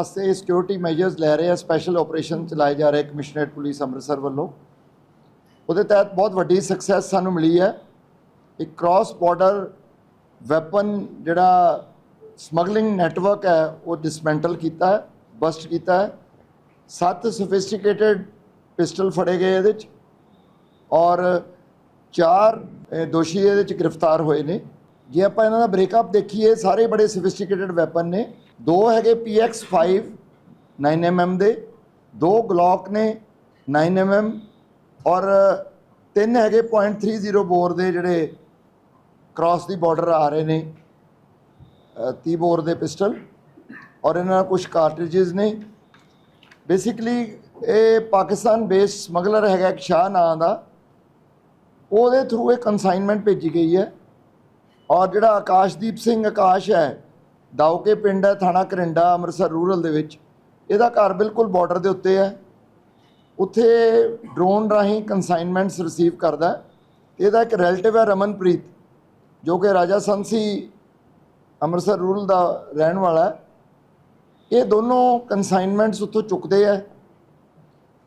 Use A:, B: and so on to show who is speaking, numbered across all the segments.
A: ਵਾਸਤੇ security measures ਲੈ ਰਹੇ ਆ ਸਪੈਸ਼ਲ ਆਪਰੇਸ਼ਨ ਚਲਾਏ ਜਾ ਰਹੇ ਕਮਿਸ਼ਨਰੇਟ ਪੁਲਿਸ ਅੰਮ੍ਰਿਤਸਰ ਵੱਲੋਂ। ਉਹਦੇ ਤਹਿਤ ਬਹੁਤ ਵੱਡੀ ਸਕਸੈਸ ਸਾਨੂੰ ਮਿਲੀ ਹੈ। ਇੱਕ ਕ੍ਰਾਸ ਬਾਰਡਰ ਵੈਪਨ ਜਿਹੜਾ ਸਮਗਲਿੰਗ ਨੈਟਵਰਕ ਹੈ, ਉਹ ਡਿਸਮੈਂਟਲ ਕੀਤਾ ਹੈ ਬਸਟ ਕੀਤਾ ਹੈ। ਸੱਤ ਸੋਫਿਸਟੀਕੇਟਡ ਪਿਸਟਲ ਫੜੇ ਗਏ ਇਹਦੇ ਚ ਔਰ ਚਾਰ ਦੋਸ਼ੀ ਇਹਦੇ ਚ ਗ੍ਰਿਫਤਾਰ ਹੋਏ ਨੇ। ਜੇ ਆਪਾਂ ਇਹਨਾਂ ਦਾ ਬ੍ਰੇਕਅਪ ਦੇਖੀਏ, ਸਾਰੇ ਬੜੇ ਸੋਫਿਸਟੀਕੇਟਡ ਵੈਪਨ ਨੇ। ਦੋ ਹੈਗੇ PX5 9mm ਦੇ, ਦੋ ਗਲੌਕ ਨੇ 9mm ਔਰ ਤਿੰਨ ਹੈਗੇ .30 ਬੋਰ ਦੇ ਜਿਹੜੇ ਕ੍ਰਾਸ ਦੀ ਬਾਰਡਰ ਆ ਰਹੇ ਨੇ 30 ਬੋਰ ਦੇ ਪਿਸਟਲ, ਔਰ ਇਹਨਾਂ ਨਾਲ ਕੁਝ ਕਾਰਟ੍ਰਿਜਸ ਨੇ। ਬੇਸਿਕਲੀ ਇਹ ਪਾਕਿਸਤਾਨ ਬੇਸਡ ਸਮਗਲਰ ਹੈਗਾ ਇੱਕ ਸ਼ਾਹ ਨਾਂ ਦਾ। ਉਹਦੇ ਥਰੂ ਇਹ ਕਨਸਾਈਨਮੈਂਟ ਭੇਜੀ ਗਈ ਹੈ। ਔਰ ਜਿਹੜਾ ਆਕਾਸ਼ਦੀਪ ਸਿੰਘ ਆਕਾਸ਼ ਹੈ ਦਾਉਕੇ ਪਿੰਡ ਹੈ, ਥਾਣਾ ਕਰਿੰਡਾ ਅੰਮ੍ਰਿਤਸਰ ਰੂਰਲ ਦੇ ਵਿੱਚ। ਇਹਦਾ ਘਰ ਬਿਲਕੁਲ ਬਾਰਡਰ ਦੇ ਉੱਤੇ ਹੈ। ਉੱਥੇ ਡਰੋਨ ਰਾਹੀਂ ਕਨਸਾਈਨਮੈਂਟਸ ਰਿਸੀਵ ਕਰਦਾ ਹੈ। ਇਹਦਾ ਇੱਕ ਰਿਲੇਟਿਵ ਹੈ ਰਮਨਪ੍ਰੀਤ, ਜੋ ਕਿ ਰਾਜਾ ਸੰਸੀ ਅੰਮ੍ਰਿਤਸਰ ਰੂਰਲ ਦਾ ਰਹਿਣ ਵਾਲਾ ਇਹ ਦੋਨੋਂ ਕਨਸਾਈਨਮੈਂਟਸ ਉੱਥੋਂ ਚੁੱਕਦੇ ਆ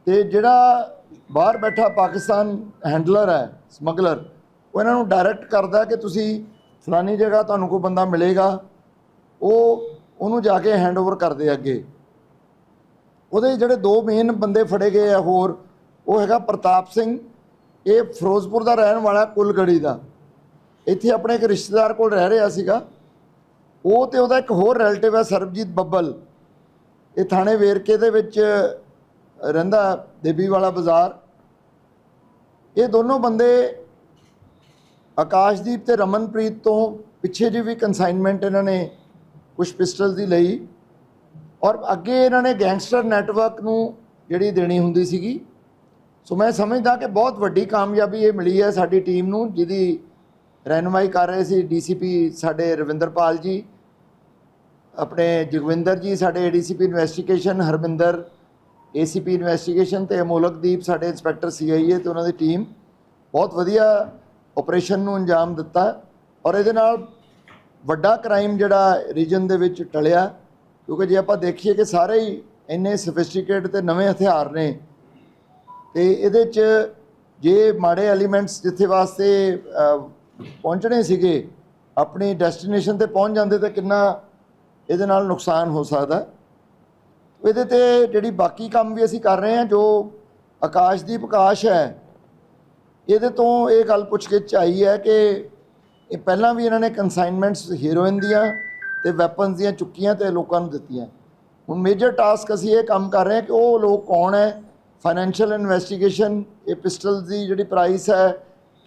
A: ਤੇ ਜਿਹੜਾ ਬਾਹਰ ਬੈਠਾ ਪਾਕਿਸਤਾਨ ਹੈਂਡਲਰ ਹੈ ਸਮਗਲਰ ਉਹ ਇਹਨਾਂ ਨੂੰ ਡਾਇਰੈਕਟ ਕਰਦਾ ਕਿ ਤੁਸੀਂ ਫਲਾਨੀ ਜਗ੍ਹਾ ਤੁਹਾਨੂੰ ਕੋਈ ਬੰਦਾ ਮਿਲੇਗਾ। ਉਹ ਉਹਨੂੰ ਜਾ ਕੇ ਹੈਂਡਓਵਰ ਕਰਦੇ ਅੱਗੇ। ਉਹਦੇ ਜਿਹੜੇ ਦੋ ਮੇਨ ਬੰਦੇ ਫੜੇ ਗਏ ਆ ਹੋਰ, ਉਹ ਹੈਗਾ ਪ੍ਰਤਾਪ ਸਿੰਘ, ਇਹ ਫਿਰੋਜ਼ਪੁਰ ਦਾ ਰਹਿਣ ਵਾਲਾ ਕੁਲਗੜੀ ਦਾ। ਇੱਥੇ ਆਪਣੇ ਇੱਕ ਰਿਸ਼ਤੇਦਾਰ ਕੋਲ ਰਹਿ ਰਿਹਾ ਸੀਗਾ। ਉਹ ਤੇ ਉਹਦਾ ਇੱਕ ਹੋਰ ਰਿਲੇਟਿਵ ਹੈ ਸਰਬਜੀਤ ਬੱਬਲ। ਇਹ ਥਾਣੇ ਵੇਰਕੇ ਦੇ ਵਿੱਚ ਰਹਿੰਦਾ ਦੇਬੀ ਵਾਲਾ ਬਾਜ਼ਾਰ। ਇਹ ਦੋਨੋਂ ਬੰਦੇ ਆਕਾਸ਼ਦੀਪ ਤੇ ਰਮਨਪ੍ਰੀਤ ਤੋਂ ਪਿੱਛੇ ਜਿਹੀ ਵੀ ਕਨਸਾਈਨਮੈਂਟ ਇਹਨਾਂ ਨੇ ਕੁਝ ਪਿਸਟਲਸ ਦੀ ਲਈ ਔਰ ਅੱਗੇ ਇਹਨਾਂ ਨੇ ਗੈਂਗਸਟਰ ਨੈਟਵਰਕ ਨੂੰ ਜਿਹੜੀ ਦੇਣੀ ਹੁੰਦੀ ਸੀਗੀ। ਸੋ ਮੈਂ ਸਮਝਦਾ ਕਿ ਬਹੁਤ ਵੱਡੀ ਕਾਮਯਾਬੀ ਇਹ ਮਿਲੀ ਹੈ ਸਾਡੀ ਟੀਮ ਨੂੰ, ਜਿਹਦੀ ਰਹਿਨੁਮਾਈ ਕਰ ਰਹੇ ਸੀ ਡੀਸੀਪੀ ਸਾਡੇ ਰਵਿੰਦਰਪਾਲ ਜੀ, ਆਪਣੇ ਜਗਵਿੰਦਰ ਜੀ, ਸਾਡੇ ADCP investigation Harminder, ACP investigation ਤੇ ਅਮੋਲਕਦੀਪ, ਸਾਡੇ ਇੰਸਪੈਕਟਰ ਸੀਆਈਏ ਤੇ ਉਹਨਾਂ ਦੀ ਟੀਮ। ਬਹੁਤ ਵਧੀਆ ਆਪਰੇਸ਼ਨ ਨੂੰ ਅੰਜਾਮ ਦਿੱਤਾ ਔਰ ਇਹਦੇ ਨਾਲ ਵੱਡਾ ਕ੍ਰਾਈਮ ਜਿਹੜਾ ਰੀਜਨ ਦੇ ਵਿੱਚ ਟਲਿਆ, ਕਿਉਂਕਿ ਜੇ ਆਪਾਂ ਦੇਖੀਏ ਕਿ ਸਾਰੇ ਹੀ ਇੰਨੇ ਸਫਿਸਟੀਕੇਟ ਤੇ ਨਵੇਂ ਹਥਿਆਰ ਨੇ, ਤੇ ਇਹਦੇ ਚ ਜੇ ਮਾੜੇ ਐਲੀਮੈਂਟਸ ਜਿੱਥੇ ਵਾਸਤੇ ਪਹੁੰਚਣੇ ਸੀਗੇ, ਆਪਣੀ ਡੈਸਟੀਨੇਸ਼ਨ ਤੇ ਪਹੁੰਚ ਜਾਂਦੇ ਤਾਂ ਕਿੰਨਾ ਇਹਦੇ ਨਾਲ ਨੁਕਸਾਨ ਹੋ ਸਕਦਾ। ਇਹਦੇ ਤੇ ਜਿਹੜੀ ਬਾਕੀ ਕੰਮ ਵੀ ਅਸੀਂ ਕਰ ਰਹੇ ਹਾਂ, ਜੋ ਆਕਾਸ਼ਦੀਪ ਆਕਾਸ਼ ਹੈ, ਇਹਦੇ ਤੋਂ ਇਹ ਗੱਲ ਪੁੱਛ ਕੇ ਚਾਈ ਹੈ ਕਿ ਇਹ ਪਹਿਲਾਂ ਵੀ ਇਹਨਾਂ ਨੇ ਕਨਸਾਈਨਮੈਂਟਸ ਹੀਰੋਇਨ ਦੀਆਂ ਤੇ ਵੈਪਨਸ ਦੀਆਂ ਚੁੱਕੀਆਂ ਤੇ ਲੋਕਾਂ ਨੂੰ ਦਿੱਤੀਆਂ। ਹੁਣ ਮੇਜਰ ਟਾਸਕ ਅਸੀਂ ਇਹ ਕੰਮ ਕਰ ਰਹੇ ਹਾਂ ਕਿ ਉਹ ਲੋਕ ਕੌਣ ਹੈ? ਫਾਈਨੈਂਸ਼ੀਅਲ ਇਨਵੈਸਟੀਗੇਸ਼ਨ ਇਹ ਪਿਸਟਲ ਦੀ ਜਿਹੜੀ ਪ੍ਰਾਈਸ ਹੈ,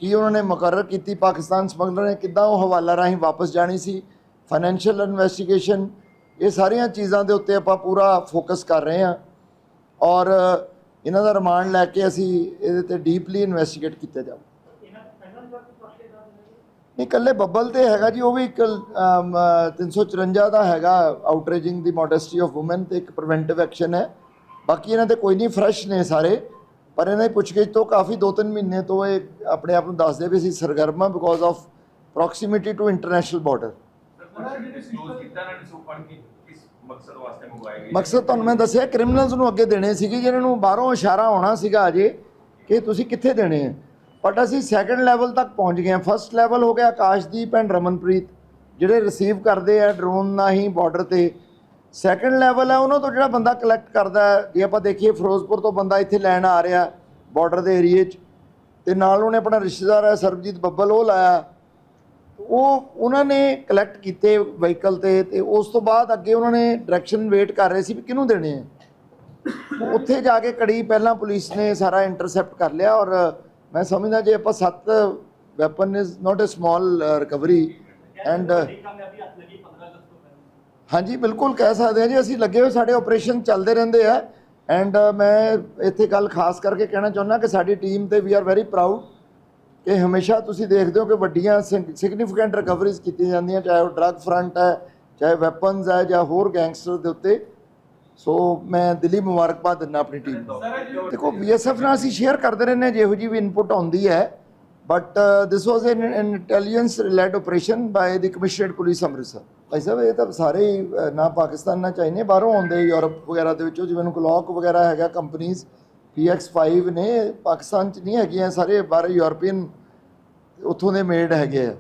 A: ਕੀ ਉਹਨਾਂ ਨੇ ਮੁਕਰਰ ਕੀਤੀ? ਪਾਕਿਸਤਾਨ ਸਮਗਲਰ ਨੇ ਕਿੱਦਾਂ ਉਹ ਹਵਾਲਾ ਰਾਹੀਂ ਵਾਪਸ ਜਾਣੀ ਸੀ? ਫਾਈਨੈਂਸ਼ੀਅਲ ਇਨਵੈਸਟੀਗੇਸ਼ਨ ਇਹ ਸਾਰੀਆਂ ਚੀਜ਼ਾਂ ਦੇ ਉੱਤੇ ਆਪਾਂ ਪੂਰਾ ਫੋਕਸ ਕਰ ਰਹੇ ਹਾਂ। ਔਰ ਇਹਨਾਂ ਦਾ ਰਿਮਾਂਡ ਲੈ ਕੇ ਅਸੀਂ ਇਹਦੇ ਤੇ ਡੀਪਲੀ ਇਨਵੈਸਟੀਗੇਟ ਕੀਤਾ ਜਾਊ ਨਹੀਂ ਇਕੱਲੇ ਬੱਬਲ ਤੇ ਹੈਗਾ ਜੀ ਉਹ ਵੀ ਇੱਕ ਅਮ, 354 ਦਾ ਹੈਗਾ ਆਊਟਰੇਜਿੰਗ ਦੀ ਮੋਡੈਸਟੀ ਆਫ ਔਮਨ ਤੇ ਇੱਕ ਪ੍ਰੀਵੈਂਟਿਵ ਐਕਸ਼ਨ ਹੈ। ਬਾਕੀ ਇਹਨਾਂ ਤੇ ਕੋਈ ਨਹੀਂ ਫਰੈਸ਼ ਨੇ ਸਾਰੇ ਪਰ ਇਹਨਾਂ ਦੀ ਪੁੱਛਗਿੱਛ ਤੋਂ ਕਾਫੀ 2-3 ਮਹੀਨੇ ਤੋਂ ਇਹ ਆਪਣੇ ਆਪ ਨੂੰ ਦੱਸਦੇ ਵੀ ਅਸੀਂ ਸਰਗਰਮਾ because of proximity to international border
B: ਮਕਸਦ
A: ਮਕਸਦ ਤੁਹਾਨੂੰ ਮੈਂ ਦੱਸਿਆ ਕ੍ਰਿਮੀਨਲਸ ਨੂੰ ਅੱਗੇ ਦੇਣੇ ਸੀਗੇ ਜਿਹਨਾਂ ਨੂੰ ਬਾਹਰੋਂ ਇਸ਼ਾਰਾ ਆਉਣਾ ਸੀਗਾ ਅਜੇ ਕਿ ਤੁਸੀਂ ਕਿੱਥੇ ਦੇਣੇ ਆ? ਬਟ ਅਸੀਂ ਸੈਕੰਡ ਲੈਵਲ ਤੱਕ ਪਹੁੰਚ ਗਏ ਹਾਂ। ਫਰਸਟ ਲੈਵਲ ਹੋ ਗਿਆ ਆਕਾਸ਼ਦੀਪ ਐਂਡ ਰਮਨਪ੍ਰੀਤ, ਜਿਹੜੇ ਰਿਸੀਵ ਕਰਦੇ ਆ ਡਰੋਨ ਨਾਲ ਹੀ ਬਾਰਡਰ ਤੇ। ਸੈਕੰਡ ਲੈਵਲ ਹੈ ਉਹਨਾਂ ਤੋਂ ਜਿਹੜਾ ਬੰਦਾ ਕਲੈਕਟ ਕਰਦਾ ਜੇ ਆਪਾਂ ਦੇਖੀਏ ਫਿਰੋਜ਼ਪੁਰ ਤੋਂ ਬੰਦਾ ਇੱਥੇ ਲੈਣ ਆ ਰਿਹਾ ਬਾਰਡਰ ਦੇ ਏਰੀਏ 'ਚ, ਤੇ ਨਾਲ ਉਹਨੇ ਆਪਣਾ ਰਿਸ਼ਤੇਦਾਰ ਹੈ, ਸਰਬਜੀਤ ਬੱਬਲ, ਉਹ ਲਾਇਆ। ਉਹ, ਉਹਨਾਂ ਨੇ ਕਲੈਕਟ ਕੀਤੇ ਵਹੀਕਲ ਤੇ ਤੇ ਉਸ ਤੋਂ ਬਾਅਦ ਅੱਗੇ ਉਹਨਾਂ ਨੇ ਡਾਇਰੈਕਸ਼ਨ ਵੇਟ ਕਰ ਰਹੇ ਸੀ ਵੀ ਕਿਹਨੂੰ ਦੇਣੇ ਆ। ਉੱਥੇ ਜਾ ਕੇ ਕੜੀ ਪਹਿਲਾਂ ਪੁਲਿਸ ਨੇ ਸਾਰਾ ਇੰਟਰਸੈਪਟ ਕਰ ਲਿਆ ਔਰ ਮੈਂ ਸਮਝਦਾ ਜੇ ਆਪਾਂ ਸੱਤ weapon is not a small recovery and ਹਾਂਜੀ, ਬਿਲਕੁਲ ਕਹਿ ਸਕਦੇ ਹਾਂ ਜੀ, ਅਸੀਂ ਲੱਗੇ ਹੋਏ ਸਾਡੇ ਆਪਰੇਸ਼ਨ ਚੱਲਦੇ ਰਹਿੰਦੇ ਆ ਐਂਡ ਮੈਂ ਇੱਥੇ ਗੱਲ ਖਾਸ ਕਰਕੇ ਕਹਿਣਾ ਚਾਹੁੰਦਾ ਕਿ ਸਾਡੀ ਟੀਮ ਤੇ ਵੀ ਆਰ ਵੈਰੀ ਪ੍ਰਾਊਡ ਕਿ ਹਮੇਸ਼ਾ ਤੁਸੀਂ ਦੇਖਦੇ ਹੋ ਕਿ ਵੱਡੀਆਂ ਸਿਗਨੀਫੀਕੈਂਟ ਰਿਕਵਰੀਜ਼ ਕੀਤੀਆਂ ਜਾਂਦੀਆਂ, ਚਾਹੇ ਉਹ ਡਰੱਗ ਫਰੰਟ ਹੈ, ਚਾਹੇ ਵੈਪਨਸ ਹੈ ਜਾਂ ਹੋਰ ਗੈਂਗਸਟਰ ਦੇ ਉੱਤੇ। ਸੋ ਮੈਂ ਦਿੱਲੀ ਮੁਬਾਰਕਬਾਦ ਦਿੰਦਾ ਆਪਣੀ ਟੀਮ ਨੂੰ। ਦੇਖੋ ਬੀਐਸਐਫ ਨਾਲ ਅਸੀਂ ਸ਼ੇਅਰ ਕਰਦੇ ਰਹਿੰਦੇ ਹਾਂ, ਜਿਹੋ ਜੀ ਵੀ ਇਨਪੁਟ ਆਉਂਦੀ ਹੈ। But this was an intelligence relate operation by the commissionerate police Amritsar ਭਾਈ ਸਾਹਿਬ, ਇਹ ਤਾਂ ਸਾਰੇ ਹੀ ਨਾ ਪਾਕਿਸਤਾਨ, ਨਾ ਚਾਈਨੇ ਬਾਹਰੋਂ ਆਉਂਦੇ ਯੂਰਪ ਵਗੈਰਾ ਦੇ ਵਿੱਚੋਂ। ਜਿਵੇਂ ਕਲੌਕ ਵਗੈਰਾ ਹੈਗਾ ਕੰਪਨੀਆਂ PX5 ਨੇ, ਪਾਕਿਸਤਾਨ ਚ ਨਹੀਂ ਹੈਗੀਆਂ, ਸਾਰੇ ਬਾਹਰ ਯੂਰਪੀਅਨ, ਉੱਥੋਂ ਦੇ ਮੇਡ ਹੈਗੇ ਆ।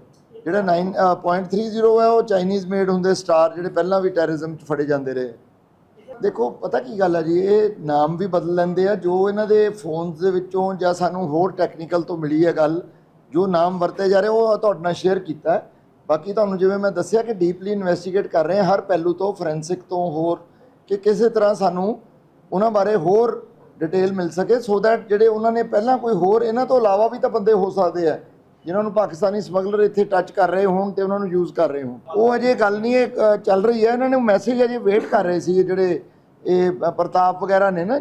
A: ਜਿਹੜਾ 9.30 ਹੈ, ਉਹ ਚਾਈਨੀਜ਼ ਮੇਡ ਹੁੰਦੇ ਸਟਾਰ ਜਿਹੜੇ ਪਹਿਲਾਂ ਵੀ ਟੈਰਰਿਜ਼ਮ ਚ ਫੜੇ ਜਾਂਦੇ ਰਹੇ। ਦੇਖੋ, ਪਤਾ ਕੀ ਗੱਲ ਹੈ ਜੀ, ਇਹ ਨਾਮ ਵੀ ਬਦਲ ਲੈਂਦੇ ਆ। ਜੋ ਇਹਨਾਂ ਦੇ ਫੋਨਸ ਦੇ ਵਿੱਚੋਂ ਜਾਂ ਸਾਨੂੰ ਹੋਰ ਟੈਕਨੀਕਲ ਤੋਂ ਮਿਲੀ ਹੈ ਗੱਲ, ਜੋ ਨਾਮ ਵਰਤੇ ਜਾ ਰਹੇ, ਉਹ ਤੁਹਾਡੇ ਨਾਲ ਸ਼ੇਅਰ ਕੀਤਾ ਬਾਕੀ ਤੁਹਾਨੂੰ ਜਿਵੇਂ ਮੈਂ ਦੱਸਿਆ ਕਿ ਡੀਪਲੀ ਇਨਵੈਸਟੀਗੇਟ ਕਰ ਰਹੇ ਹਾਂ, ਹਰ ਪਹਿਲੂ ਤੋਂ ਫੋਰੈਂਸਿਕ ਤੋਂ ਹੋਰ, ਕਿ ਕਿਸੇ ਤਰ੍ਹਾਂ ਸਾਨੂੰ ਉਹਨਾਂ ਬਾਰੇ ਹੋਰ ਡਿਟੇਲ ਮਿਲ ਸਕੇ ਸੋ ਦੈਟ ਜਿਹੜੇ ਉਹਨਾਂ ਨੇ ਪਹਿਲਾਂ ਕੋਈ ਹੋਰ, ਇਹਨਾਂ ਤੋਂ ਇਲਾਵਾ ਵੀ ਤਾਂ ਬੰਦੇ ਹੋ ਸਕਦੇ ਆ। ਜਿਨ੍ਹਾਂ ਨੂੰ ਪਾਕਿਸਤਾਨੀ ਸਮਗਲਰ ਇੱਥੇ ਟੱਚ ਕਰ ਰਹੇ ਹੋਣ ਤੇ ਉਹਨਾਂ ਨੂੰ ਯੂਜ਼ ਕਰ ਰਹੇ ਹੋਣ। ਉਹ ਅਜੇ ਗੱਲ ਨਹੀਂ ਇਹ ਚੱਲ ਰਹੀ ਹੈ। ਇਹਨਾਂ ਨੇ ਮੈਸੇਜ ਅਜੇ ਵੇਟ ਕਰ ਰਹੇ ਸੀ ਜਿਹੜੇ ਇਹ ਪ੍ਰਤਾਪ ਵਗੈਰਾ ਨੇ ਨਾ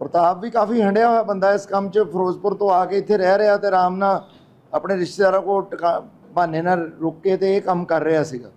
A: ਪ੍ਰਤਾਪ ਵੀ ਕਾਫੀ ਹੰਡਿਆ ਹੋਇਆ ਬੰਦਾ ਇਸ ਕੰਮ 'ਚ, ਫਿਰੋਜ਼ਪੁਰ ਤੋਂ ਆ ਕੇ ਇੱਥੇ ਰਹਿ ਰਿਹਾ ਤੇ ਆਰਾਮ ਨਾਲ ਆਪਣੇ ਰਿਸ਼ਤੇਦਾਰਾਂ ਕੋਲ ਟਿਕਾ- ਬਹਾਨੇ ਨਾਲ ਰੁਕ ਕੇ ਤੇ ਇਹ ਕੰਮ ਕਰ ਰਿਹਾ ਸੀਗਾ।